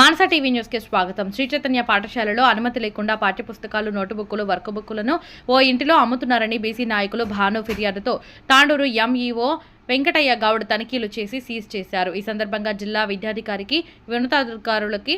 మానస TV న్యూస్కి స్వాగతం. శ్రీ చైతన్య పాఠశాలలో అనుమతి లేకుండా పాఠ్యపుస్తకాలు నోటుబుక్కులు వర్క్ బుక్కులను ఓ ఇంటిలో అమ్ముతున్నారని బీసీ నాయకులు భాను ఫిర్యాదుతో తాండూరు ఎంఈఓ వెంకటయ్య గౌడ్ తనిఖీలు చేసి సీజ్ చేశారు. ఈ సందర్భంగా జిల్లా విద్యాధికారికి వినతాధికారులకి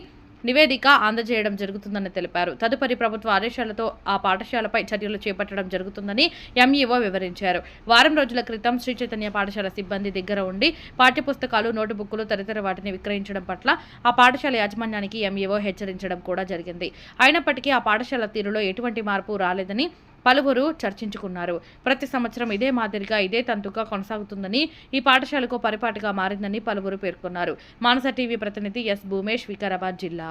నివేదిక అందజేయడం జరుగుతుందని తెలిపారు. తదుపరి ప్రభుత్వ ఆదేశాలతో ఆ పాఠశాలపై చర్యలు చేపట్టడం జరుగుతుందని ఎంఈఓ వివరించారు. వారం రోజుల క్రితం శ్రీ చైతన్య పాఠశాల సిబ్బంది దగ్గర ఉండి పాఠ్యపుస్తకాలు నోటుబుక్కులు తదితర వాటిని విక్రయించడం పట్ల ఆ పాఠశాల యాజమాన్యానికి ఎంఈఓ హెచ్చరించడం కూడా జరిగింది. అయినప్పటికీ ఆ పాఠశాల తీరులో ఎటువంటి మార్పు రాలేదని పలువురు చర్చించుకున్నారు. ప్రతి సంవత్సరం ఇదే మాదిరిగా ఇదే తంతుగా కొనసాగుతుందని ఈ పాఠశాలకు పరిపాటిగా మారిందని పలువురు పేర్కొన్నారు. మానస టీవీ ప్రతినిధి ఎస్ భూమేష్ వికారాబాద్ జిల్లా.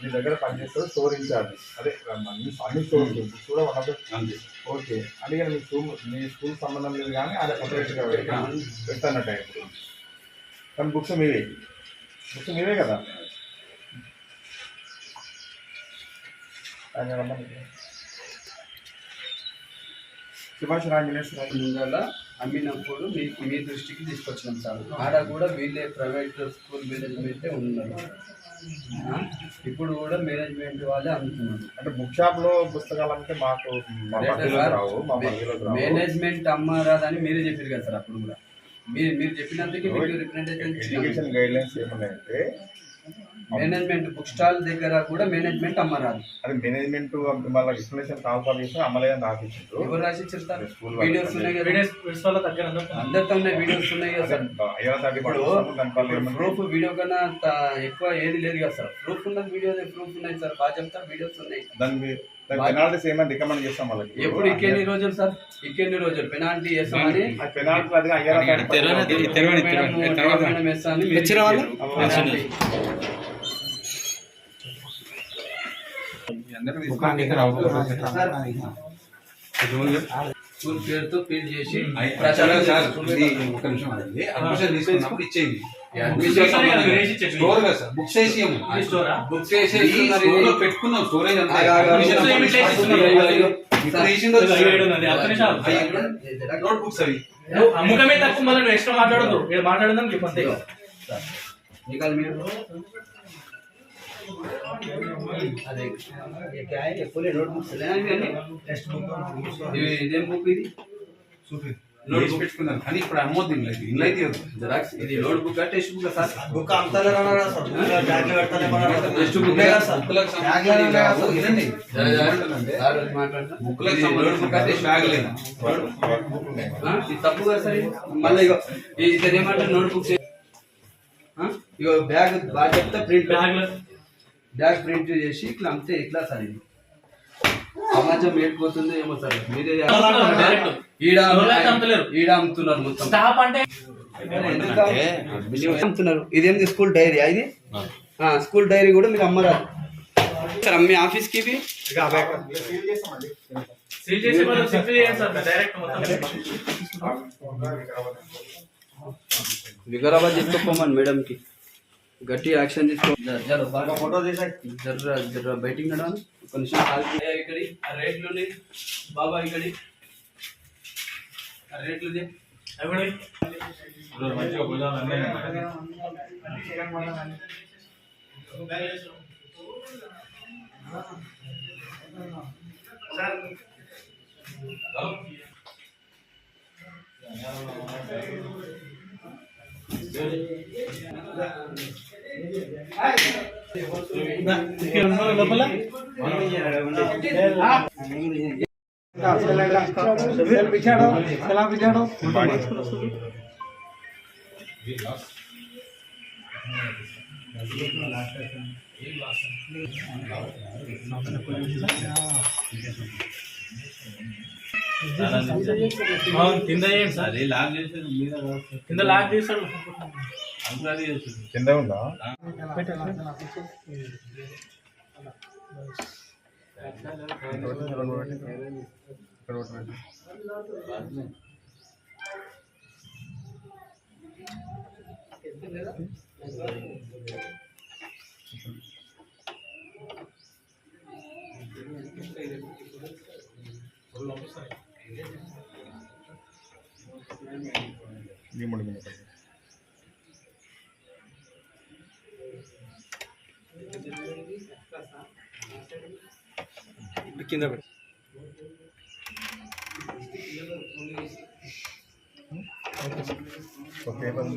మీ దగ్గర పనిచేస్తారు స్టోర్ ఇన్ఛార్జ్ అదే అన్ని అన్ని స్టోర్ కూడా వన్ ఆఫ్ అంతే ఓకే. అందుకని మీ స్కూల్ మీ స్కూల్ సంబంధం లేదు కానీ అది సపరేట్గా పెడతానట్టు ఇప్పుడు కానీ బుక్స్ మీవే. బుక్స్ మీవే కదా. రమ్మని. సుభాష్ రాజేశ్వర ముందర అమ్మినప్పుడు మీ మీ దృష్టికి తీసుకొచ్చినాం సార్ ఆడ కూడా వీళ్ళే ప్రైవేట్ స్కూల్ మేనేజ్మెంటే ఉన్నారు? ఇప్పుడు కూడా మేనేజ్మెంట్ వాళ్ళే అమ్ముతున్నారు అంటే బుక్ షాప్లో పుస్తకాలు అంటే మాకు మేనేజ్మెంట్ అమ్మరాదని మీరే చెప్పారు కదా సార్ అప్పుడు కూడా మీరు మీరు చెప్పినందుకు మీకు. ఎడ్యుకేషన్ గైడ్ లైన్స్ ఏమున్నాయంటే మేనేజ్మెంట్ బుక్ స్టాల్ దగ్గర కూడా మేనేజ్మెంట్ అమ్మరాదు. అది మేనేజ్మెంట్ మళ్ళీ ఎక్స్ప్లెనేషన్ కాల్ చేస్తే అమలేదని రాసిచ్చిండ్రు ఎవరు రాసి చెప్తారు స్కూల్ వీడియోస్ ఉన్నాయి కదా. అందరితో ఉన్నాయి. వీడియోస్ ఉన్నాయి కదా సార్. ప్రూఫ్ వీడియో కన్నా ఎక్కువ ఏది లేదు కదా సార్. ప్రూఫ్ ఉన్నది వీడియో ప్రూఫ్ ఉన్నాయి సార్. బాగా చెప్తారు వీడియోస్ ఉన్నాయి. దాని మీ- దాని పెనాల్టీస్ ఏమైనా రికమెండ్ చేస్తాం వాళ్ళకి? ఎప్పుడు ఇంకెన్ని రోజులు సార్? ఇంకెన్ని రోజులు? పెనాల్టీ చేస్తామని? ఆ పెనాల్టీ అది పేరుతో ఫీల్ చేసి. ఒక నిమిషం అడగండి. అడ్మిషన్ తీసుకున్నప్పుడు ఇచ్చేయండి. అడ్మిషన్ స్టోర్ కదా సార్. బుక్స్ వేసి ఇవ్వము. బుక్ చేసి ఈ స్టోర్ లో పెట్టుకున్నాం స్టోరేజ్ అంతా. ఆగు, ఆగు, ఆగు. అడ్మిషన్ బుక్స్ అప్పుడు ఏమి ఇచ్చేస్తున్నాం. చేస్తున్నారు? ఇప్పుడు తీసిందో అయ్యి, నోట్ బుక్స్ అవి అమ్మకమే తక్కువ మళ్ళీ నువ్వు ఎక్స్ట్రా మాట్లాడదు ఇక్కడ మాట్లాడదాం చెప్పండి మీకు అది మీరు అదే ये क्या है ये पूरे नोटबुक्स है टेक्स्ट बुक ఇది ఇదేం బుక్ ఇది నోట్ బుక్ పెట్టుకున్నాను. కానీ ఇప్పుడు అమ్మొద్దు ఇంట్లో అయితే. జెరాక్స్ ఇది notebook textbook sir? Book అమ్ముతలే అన్నారా సార్. బ్యాగ్లో పెడతానే టెక్స్ట్ బుక్ సంబంధించి కాదు. వినండి. ఏమంటానంటే, మాట్లాడుతున్నా బుక్లకు సంబంధించి బుక్ టెక్స్ట్ బ్యాగ్ లేదు. ఇది తప్పు కదా సార్ మళ్ళీ ఇగో ఇది ఏమంటారు నోట్ బుక్స్ ఇగో బ్యాగ్ బాగా చెప్తే ప్రింట్ బ్యాగ్ బ్యాగ్ ప్రింట్ చేసి ఇట్లా అంతే ఇట్లా సార్ ఇది. సమాజం ఏడిపోతుందో ఏమో సార్. మీరే డైరెక్ట్ ఈడ. ఈడ అమ్ముతున్నారు మొత్తం. అమ్ముతున్నారు. ఇదేంది స్కూల్ డైరీ ఇది? ఆ, స్కూల్ డైరీ కూడా మీరు అమ్మరాదు. సార్ మీ ఆఫీస్కి వికారాబాద్ చెప్పుకోమని మేడం కి గట్టి యాక్షన్ తీసుకో జర బాగా ఫోటో తీసాయి జర్ర జర్ర బయటికి నడవాలి ఒక నిమిషం కాల్ చేయ ఇక్కడి ఆ రేట్లు ఉన్నాయి బాబా ఇక్కడి ఆ రేట్లు ఇదే. కింద చేయండి సార్. కింద లాక్ చేస్తాడు. కింద ఉందా? ఇక్కడ ఒకటి పెట్టు. ఈ మూడు మినిట్లు. కింద పెట్టు. పేపర్